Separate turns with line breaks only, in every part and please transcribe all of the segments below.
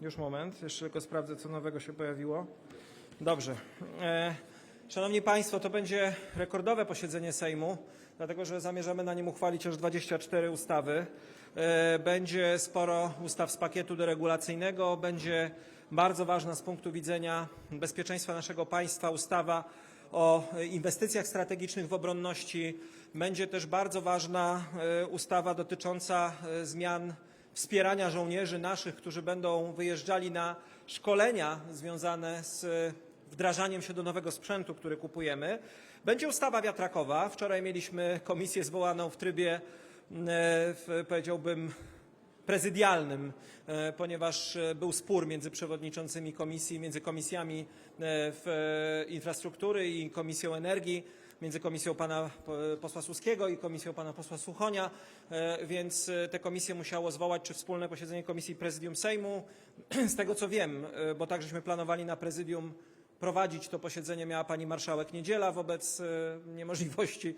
Już moment, jeszcze tylko sprawdzę, co nowego się pojawiło. Dobrze. E, Szanowni Państwo, to będzie rekordowe posiedzenie Sejmu, dlatego że zamierzamy na nim uchwalić aż 24 ustawy. E, Będzie sporo ustaw z pakietu deregulacyjnego, będzie bardzo ważna z punktu widzenia bezpieczeństwa naszego państwa ustawa o inwestycjach strategicznych w obronności. Będzie też bardzo ważna e, ustawa dotycząca zmian wspierania żołnierzy naszych, którzy będą wyjeżdżali na szkolenia związane z wdrażaniem się do nowego sprzętu, który kupujemy. Będzie ustawa wiatrakowa. Wczoraj mieliśmy komisję zwołaną w trybie, e, w, powiedziałbym, prezydialnym, e, ponieważ e, był spór między przewodniczącymi komisji, między komisjami e, e, infrastruktury i Komisją Energii, między komisją pana posła Suskiego i komisją pana posła Suchonia, e, więc e, te komisje musiało zwołać, czy wspólne posiedzenie komisji prezydium Sejmu. Z tego co wiem, e, bo tak żeśmy planowali na prezydium prowadzić to posiedzenie miała pani marszałek Niedziela wobec niemożliwości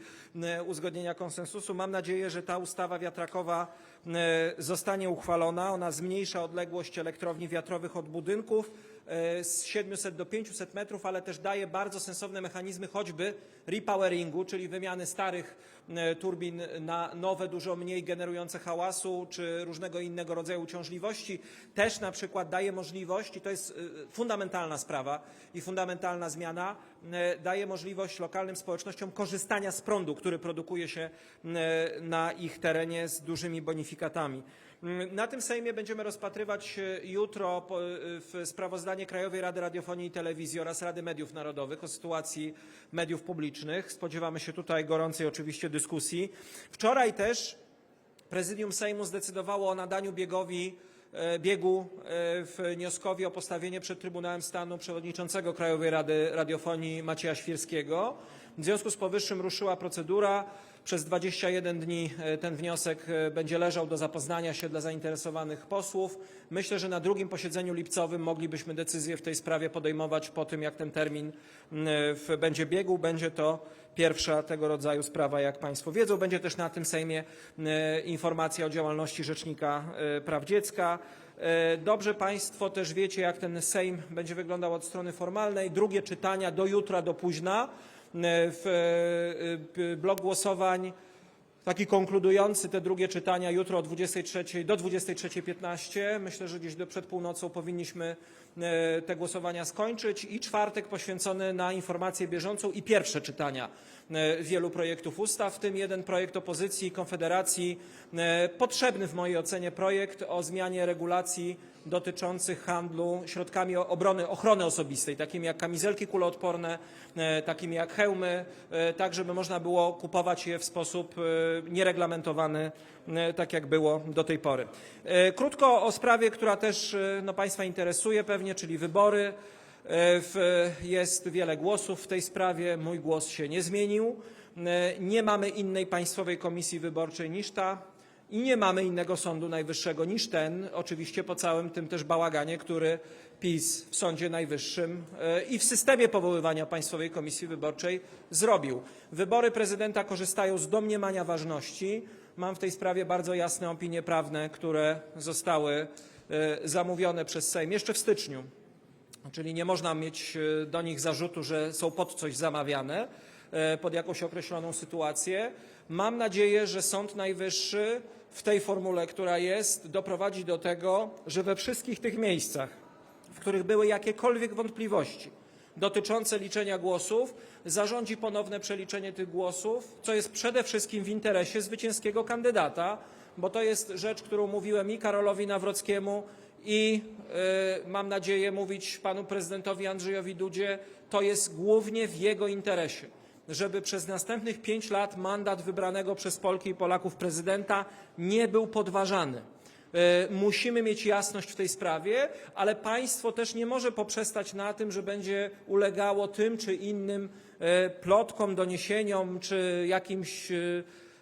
uzgodnienia konsensusu. Mam nadzieję, że ta ustawa wiatrakowa zostanie uchwalona. Ona zmniejsza odległość elektrowni wiatrowych od budynków z 700 do 500 metrów, ale też daje bardzo sensowne mechanizmy choćby repoweringu, czyli wymiany starych e, turbin na nowe, dużo mniej generujące hałasu czy różnego innego rodzaju uciążliwości. Też na przykład daje możliwość, i to jest e, fundamentalna sprawa i fundamentalna zmiana, e, daje możliwość lokalnym społecznościom korzystania z prądu, który produkuje się e, na ich terenie z dużymi bonifikatami. Mm, Na tym Sejmie będziemy rozpatrywać e, jutro e, sprawozdanie Krajowej Rady Radiofonii i Telewizji oraz Rady Mediów Narodowych o sytuacji mediów publicznych. Spodziewamy się tutaj gorącej oczywiście dyskusji. Wczoraj też Prezydium Sejmu zdecydowało o nadaniu biegowi e, biegu wnioskowi o postawienie przed Trybunałem Stanu przewodniczącego Krajowej Rady Radiofonii Macieja Świerskiego. W związku z powyższym ruszyła procedura. Przez 21 dni e, ten wniosek e, będzie leżał do zapoznania się dla zainteresowanych posłów. Myślę, że na drugim posiedzeniu lipcowym moglibyśmy decyzję w tej sprawie podejmować po tym, jak ten termin będzie biegł. Będzie to pierwsza tego rodzaju sprawa, jak Państwo wiedzą. Będzie też na tym Sejmie informacja o działalności Rzecznika e, Praw Dziecka. Dobrze Państwo też wiecie, jak ten Sejm będzie wyglądał od strony formalnej. Drugie czytania do jutra, do późna. E, W e, e, blok głosowań taki konkludujący te drugie czytania jutro o 23 do 23.15. Myślę, że gdzieś do przed północą powinniśmy te głosowania skończyć i czwartek poświęcony na informację bieżącą i pierwsze czytania wielu projektów ustaw, w tym jeden projekt opozycji, Konfederacji, e, potrzebny w mojej ocenie projekt o zmianie regulacji dotyczących handlu środkami obrony, ochrony osobistej, takimi jak kamizelki kuloodporne, e, takimi jak hełmy, e, tak żeby można było kupować je w sposób e, niereglamentowany, tak jak było do tej pory. Krótko o sprawie, która też no, Państwa interesuje pewnie, czyli wybory. W- Jest wiele głosów w tej sprawie, mój głos się nie zmienił. Nie mamy innej Państwowej Komisji Wyborczej niż ta. I nie mamy innego Sądu Najwyższego niż ten, oczywiście po całym tym też bałaganie, który PiS w Sądzie Najwyższym e, i w systemie powoływania Państwowej Komisji Wyborczej zrobił. Wybory prezydenta korzystają z domniemania ważności. Mam w tej sprawie bardzo jasne opinie prawne, które zostały e, zamówione przez Sejm jeszcze w styczniu. Czyli nie można mieć e, do nich zarzutu, że są pod coś zamawiane, pod jakąś określoną sytuację. Mam nadzieję, że Sąd Najwyższy w tej formule, która jest, doprowadzi do tego, że we wszystkich tych miejscach, w których były jakiekolwiek wątpliwości dotyczące liczenia głosów, zarządzi ponowne przeliczenie tych głosów, co jest przede wszystkim w interesie zwycięskiego kandydata, bo to jest rzecz, którą mówiłem i Karolowi Nawrockiemu, i y, mam nadzieję mówić panu prezydentowi Andrzejowi Dudzie, to jest głównie w jego interesie, żeby przez następnych pięć lat mandat wybranego przez Polki i Polaków prezydenta nie był podważany. E, Musimy mieć jasność w tej sprawie, ale państwo też nie może poprzestać na tym, że będzie ulegało tym czy innym e, plotkom, doniesieniom czy jakimś e,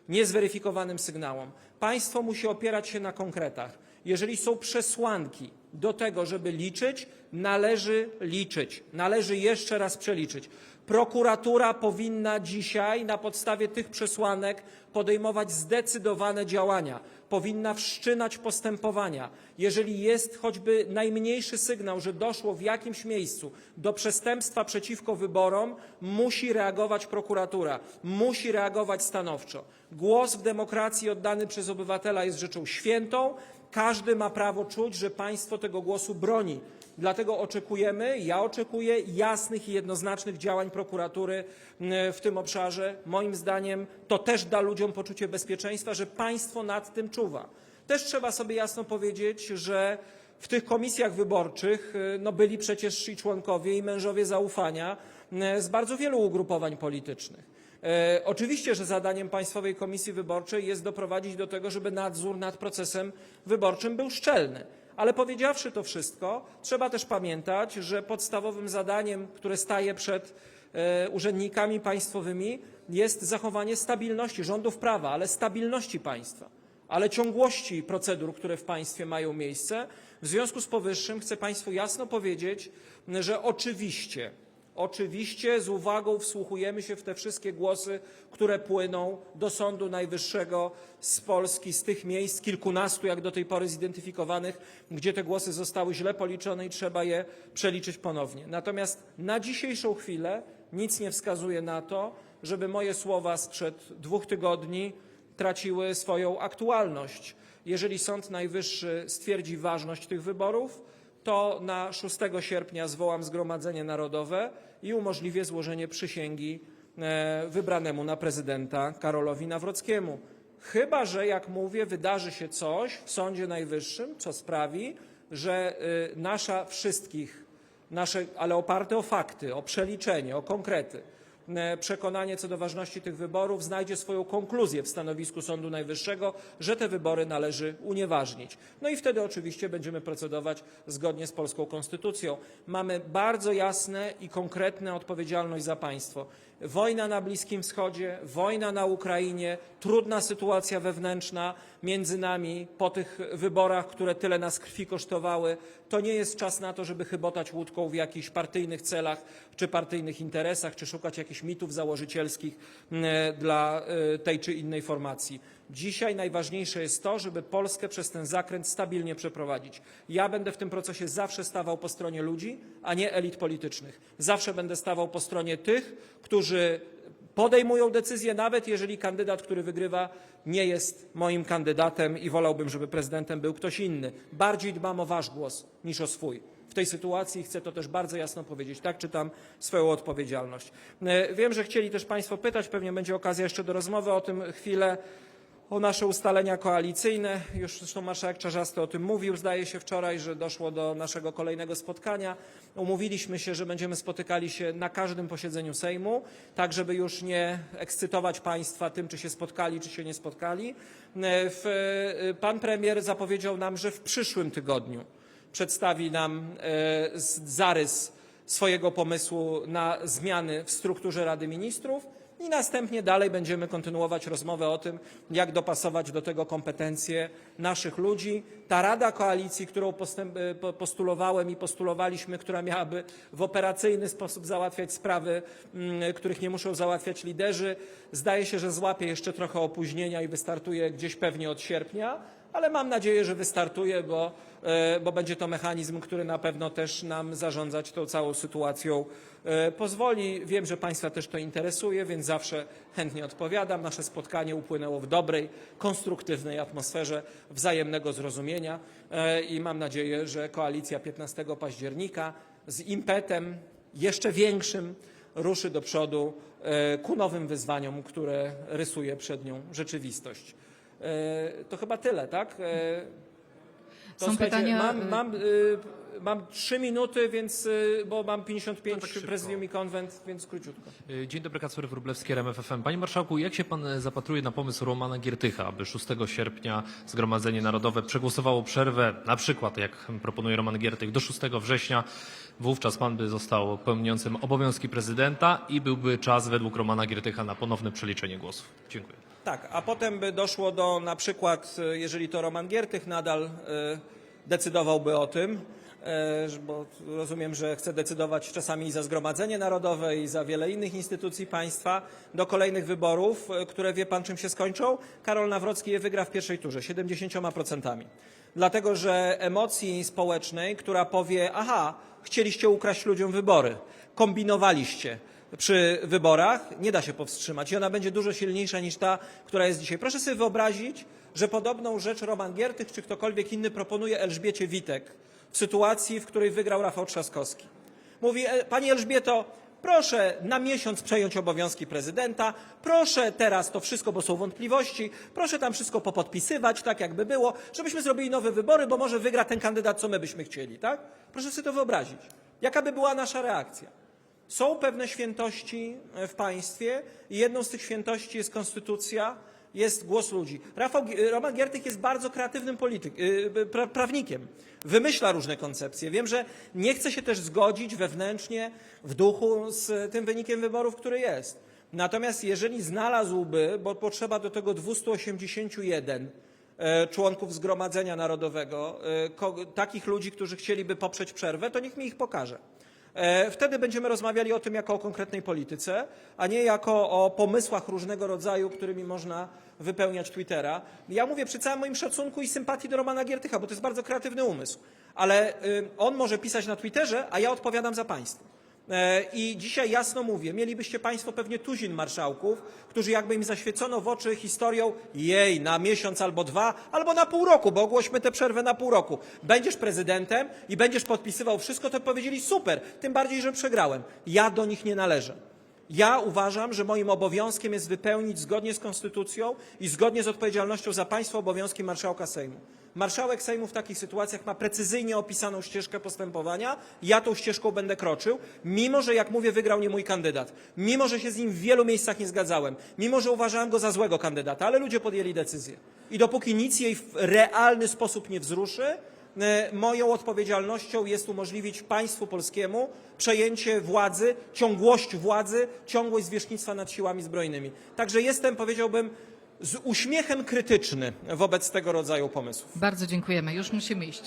niezweryfikowanym sygnałom. Państwo musi opierać się na konkretach. Jeżeli są przesłanki do tego, żeby liczyć, należy liczyć. Należy jeszcze raz przeliczyć. Prokuratura powinna dzisiaj na podstawie tych przesłanek podejmować zdecydowane działania. Powinna wszczynać postępowania. Jeżeli jest choćby najmniejszy sygnał, że doszło w jakimś miejscu do przestępstwa przeciwko wyborom, musi reagować prokuratura, musi reagować stanowczo. Głos w demokracji oddany przez obywatela jest rzeczą świętą. Każdy ma prawo czuć, że państwo tego głosu broni. Dlatego oczekujemy, ja oczekuję jasnych i jednoznacznych działań prokuratury m, w tym obszarze. Moim zdaniem to też da ludziom poczucie bezpieczeństwa, że państwo nad tym czuwa. Też trzeba sobie jasno powiedzieć, że w tych komisjach wyborczych y, no, byli przecież i członkowie i mężowie zaufania y, z bardzo wielu ugrupowań politycznych. E, Oczywiście, że zadaniem Państwowej Komisji Wyborczej jest doprowadzić do tego, żeby nadzór nad procesem wyborczym był szczelny. Ale powiedziawszy to wszystko, trzeba też pamiętać, że podstawowym zadaniem, które staje przed e, urzędnikami państwowymi, jest zachowanie stabilności rządów prawa, ale stabilności państwa, ale ciągłości procedur, które w państwie mają miejsce. W związku z powyższym chcę Państwu jasno powiedzieć, że oczywiście Oczywiście z uwagą wsłuchujemy się w te wszystkie głosy, które płyną do Sądu Najwyższego z Polski, z tych miejsc, kilkunastu jak do tej pory zidentyfikowanych, gdzie te głosy zostały źle policzone i trzeba je przeliczyć ponownie. Natomiast na dzisiejszą chwilę nic nie wskazuje na to, żeby moje słowa sprzed dwóch tygodni traciły swoją aktualność. Jeżeli Sąd Najwyższy stwierdzi ważność tych wyborów, to na 6 sierpnia zwołam Zgromadzenie Narodowe i umożliwię złożenie przysięgi e, wybranemu na prezydenta Karolowi Nawrockiemu. Chyba, że jak mówię, wydarzy się coś w Sądzie Najwyższym, co sprawi, że y, nasza wszystkich, nasze, ale oparte o fakty, o przeliczenie, o konkrety, e, przekonanie co do ważności tych wyborów znajdzie swoją konkluzję w stanowisku Sądu Najwyższego, że te wybory należy unieważnić. No i wtedy oczywiście będziemy procedować zgodnie z polską konstytucją. Mamy bardzo jasne i konkretne odpowiedzialność za państwo. Wojna na Bliskim Wschodzie, wojna na Ukrainie, trudna sytuacja wewnętrzna między nami po tych wyborach, które tyle nas krwi kosztowały. To nie jest czas na to, żeby chybotać łódką w jakichś partyjnych celach czy partyjnych interesach, czy szukać jakichś mitów założycielskich mm, dla y, tej czy innej formacji. Dzisiaj najważniejsze jest to, żeby Polskę przez ten zakręt stabilnie przeprowadzić. Ja będę w tym procesie zawsze stawał po stronie ludzi, a nie elit politycznych. Zawsze będę stawał po stronie tych, którzy podejmują decyzje, nawet jeżeli kandydat, który wygrywa, nie jest moim kandydatem i wolałbym, żeby prezydentem był ktoś inny. Bardziej dbam o wasz głos niż o swój. W tej sytuacji chcę to też bardzo jasno powiedzieć. Tak czytam swoją odpowiedzialność. E, Wiem, że chcieli też Państwo pytać, pewnie będzie okazja jeszcze do rozmowy o tym chwilę o nasze ustalenia koalicyjne. Już zresztą marszałek Czarzasty o tym mówił, zdaje się wczoraj, że doszło do naszego kolejnego spotkania. Umówiliśmy się, że będziemy spotykali się na każdym posiedzeniu Sejmu, tak żeby już nie ekscytować Państwa tym, czy się spotkali, czy się nie spotkali. E, e, pan premier zapowiedział nam, że w przyszłym tygodniu przedstawi nam e, zarys swojego pomysłu na zmiany w strukturze Rady Ministrów i następnie dalej będziemy kontynuować rozmowę o tym, jak dopasować do tego kompetencje naszych ludzi. Ta Rada Koalicji, którą e, po- postulowałem i postulowaliśmy, która miałaby w operacyjny sposób załatwiać sprawy, mm, których nie muszą załatwiać liderzy, zdaje się, że złapie jeszcze trochę opóźnienia i wystartuje gdzieś pewnie od sierpnia, ale mam nadzieję, że wystartuje, bo, e, bo będzie to mechanizm, który na pewno też nam zarządzać tą całą sytuacją e, pozwoli. Wiem, że Państwa też to interesuje, więc zawsze chętnie odpowiadam. Nasze spotkanie upłynęło w dobrej, konstruktywnej atmosferze wzajemnego zrozumienia e, i mam nadzieję, że koalicja 15 października z impetem jeszcze większym ruszy do przodu ku nowym wyzwaniom, które rysuje przed nią rzeczywistość. E, To chyba tyle, tak? E, To
Są
słuchajcie,
pytania,
Mam,
y-
mam, y, mam trzy minuty, więc, y, bo mam 55
No tak szybko.
prezydium i konwent, więc króciutko.
Y, Dzień dobry, Kacper Wróblewski, RMFFM. Panie Marszałku, jak się Pan e, zapatruje na pomysł Romana Giertycha, aby 6 sierpnia Zgromadzenie Narodowe przegłosowało przerwę, na przykład, jak proponuje Roman Giertych, do 6 września? Wówczas Pan by został pełniącym obowiązki prezydenta i byłby czas według Romana Giertycha na ponowne przeliczenie głosów. Dziękuję.
Tak, a potem by doszło do na przykład, y, jeżeli to Roman Giertych nadal y, decydowałby o tym, e, bo rozumiem, że chce decydować czasami za Zgromadzenie Narodowe i za wiele innych instytucji państwa do kolejnych wyborów, e, które wie pan czym się skończą. Karol Nawrocki je wygra w pierwszej turze 70%. Dlatego, że emocji społecznej, która powie, aha, chcieliście ukraść ludziom wybory, kombinowaliście, przy wyborach nie da się powstrzymać i ona będzie dużo silniejsza niż ta, która jest dzisiaj. Proszę sobie wyobrazić, że podobną rzecz Roman Giertych czy ktokolwiek inny proponuje Elżbiecie Witek w sytuacji, w której wygrał Rafał Trzaskowski. Mówi, e, pani Elżbieto, proszę na miesiąc przejąć obowiązki prezydenta, proszę teraz to wszystko, bo są wątpliwości, proszę tam wszystko popodpisywać, tak jakby było, żebyśmy zrobili nowe wybory, bo może wygra ten kandydat, co my byśmy chcieli, tak? Proszę sobie to wyobrazić. Jaka by była nasza reakcja? Są pewne świętości e, w państwie i jedną z tych świętości jest konstytucja, jest głos ludzi. Rafał, Roman Giertych jest bardzo kreatywnym polityk, y, pra, prawnikiem. Wymyśla różne koncepcje. Wiem, że nie chce się też zgodzić wewnętrznie w duchu z tym wynikiem wyborów, który jest. Natomiast jeżeli znalazłby, bo potrzeba do tego 281 e, członków Zgromadzenia Narodowego, e, takich ludzi, którzy chcieliby poprzeć przerwę, to niech mi ich pokaże. E, Wtedy będziemy rozmawiali o tym jako o konkretnej polityce, a nie jako o pomysłach różnego rodzaju, którymi można wypełniać Twittera. Ja mówię przy całym moim szacunku i sympatii do Romana Giertycha, bo to jest bardzo kreatywny umysł. Ale y, on może pisać na Twitterze, a ja odpowiadam za państwo. E, I dzisiaj jasno mówię, mielibyście Państwo pewnie tuzin marszałków, którzy jakby im zaświecono w oczy historią jej na miesiąc albo dwa, albo na pół roku, bo ogłośmy tę przerwę na pół roku. Będziesz prezydentem i będziesz podpisywał wszystko, to powiedzieli super, tym bardziej, że przegrałem. Ja do nich nie należę. Ja uważam, że moim obowiązkiem jest wypełnić zgodnie z konstytucją i zgodnie z odpowiedzialnością za państwo obowiązki marszałka Sejmu. Marszałek Sejmu w takich sytuacjach ma precyzyjnie opisaną ścieżkę postępowania. Ja tą ścieżką będę kroczył, mimo że, jak mówię, wygrał nie mój kandydat. Mimo, że się z nim w wielu miejscach nie zgadzałem. Mimo, że uważałem go za złego kandydata, ale ludzie podjęli decyzję. I dopóki nic jej w realny sposób nie wzruszy, E, Moją odpowiedzialnością jest umożliwić państwu polskiemu przejęcie władzy, ciągłość władzy, ciągłość zwierzchnictwa nad siłami zbrojnymi. Także jestem, powiedziałbym, z uśmiechem krytyczny wobec tego rodzaju pomysłów.
Bardzo dziękujemy. Już musimy iść.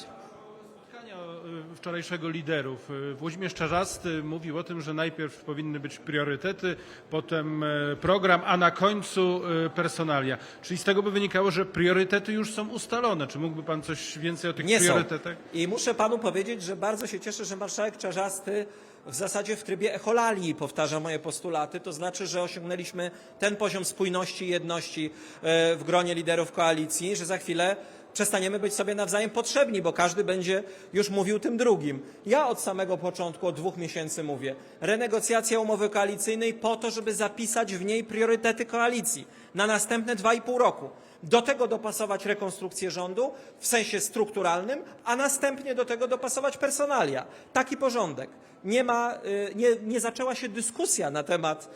Wczorajszego liderów. Y, Włodzimierz Czarzasty mówił o tym, że najpierw powinny być priorytety, potem y, program, a na końcu y, personalia. Czyli z tego by wynikało, że priorytety już są ustalone. Czy mógłby pan coś więcej o tych
Nie są.
priorytetach?
I muszę panu powiedzieć, że bardzo się cieszę, że marszałek Czarzasty w zasadzie w trybie echolalii powtarza moje postulaty. To znaczy, że osiągnęliśmy ten poziom spójności i jedności e, w gronie liderów koalicji, że za chwilę przestaniemy być sobie nawzajem potrzebni, bo każdy będzie już mówił tym drugim. Ja od samego początku, od dwóch miesięcy mówię, renegocjacja umowy koalicyjnej po to, żeby zapisać w niej priorytety koalicji na następne dwa i pół roku. Do tego dopasować rekonstrukcję rządu w sensie strukturalnym, a następnie do tego dopasować personalia. Taki porządek. Nie, ma, y, nie, nie zaczęła się dyskusja na temat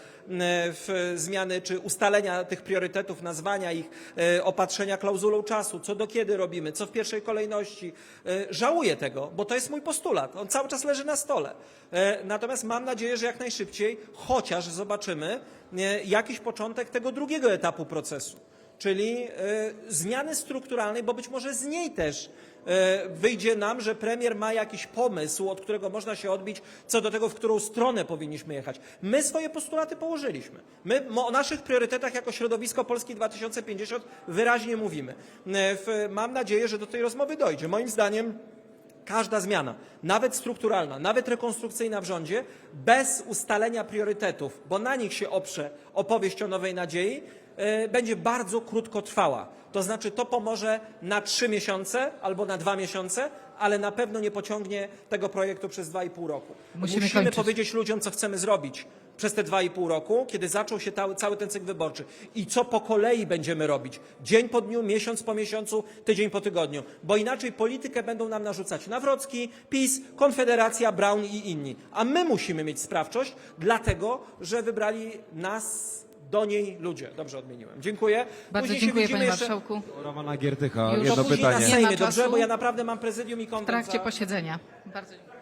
y, zmiany czy ustalenia tych priorytetów, nazwania ich, y, opatrzenia klauzulą czasu, co do kiedy robimy, co w pierwszej kolejności. Żałuję tego, bo to jest mój postulat. On cały czas leży na stole. Natomiast mam nadzieję, że jak najszybciej chociaż zobaczymy jakiś początek tego drugiego etapu procesu czyli zmiany strukturalnej, bo być może z niej też wyjdzie nam, że premier ma jakiś pomysł, od którego można się odbić, co do tego, w którą stronę powinniśmy jechać. My swoje postulaty położyliśmy. My o naszych priorytetach jako środowisko Polski 2050 wyraźnie mówimy. E, Mam nadzieję, że do tej rozmowy dojdzie. Moim zdaniem każda zmiana, nawet strukturalna, nawet rekonstrukcyjna w rządzie, bez ustalenia priorytetów, bo na nich się oprze opowieść o nowej nadziei, e, będzie bardzo krótko trwała. To znaczy to pomoże na trzy miesiące albo na dwa miesiące, ale na pewno nie pociągnie tego projektu przez dwa i pół roku.
Musimy kończyć.
powiedzieć ludziom, co chcemy zrobić przez te dwa i pół roku, kiedy zaczął się ta, cały ten cykl wyborczy i co po kolei będziemy robić. Dzień po dniu, miesiąc po miesiącu, tydzień po tygodniu. Bo inaczej politykę będą nam narzucać Nawrocki, PiS, Konfederacja, Brown i inni. A my musimy mieć sprawczość, dlatego, że wybrali nas do niej ludzie. Dobrze odmieniłem. Dziękuję.
Bardzo
Później się
dziękuję
widzimy
panie
jeszcze-
marszałku.
Romana Giertycha,
Już
jedno
później
pytanie.
na
Nie
Sejmie,
ma
dobrze?
czasu.
Bo ja naprawdę mam prezydium i
W
kontent
trakcie
za...
posiedzenia. Bardzo dziękuję.